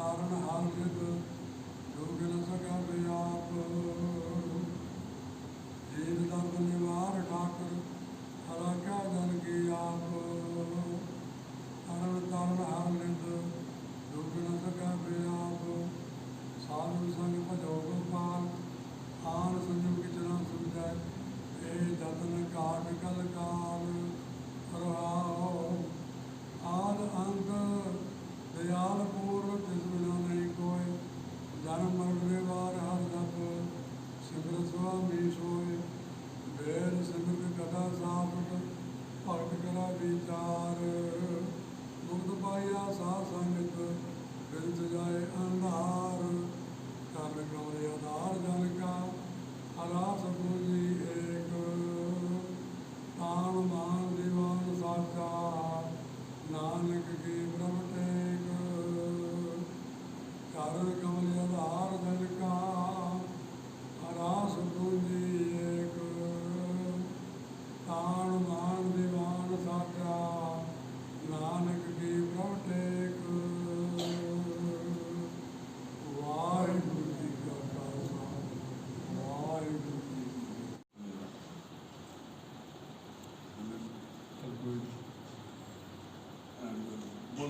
కారణ ఆరు ਵਿਚਾਰ ਗੁਰਦ ਪਾਇਆ ਸਾਧ ਸੰਗਤ ਬਿਰਤ ਜਾਏ ਅੰਧਾਰ।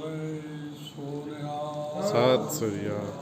ਸੋਨੇ ਸੋਨਿਆ ਸਤਿ ਸ੍ਰੀ ਅਕਾਲ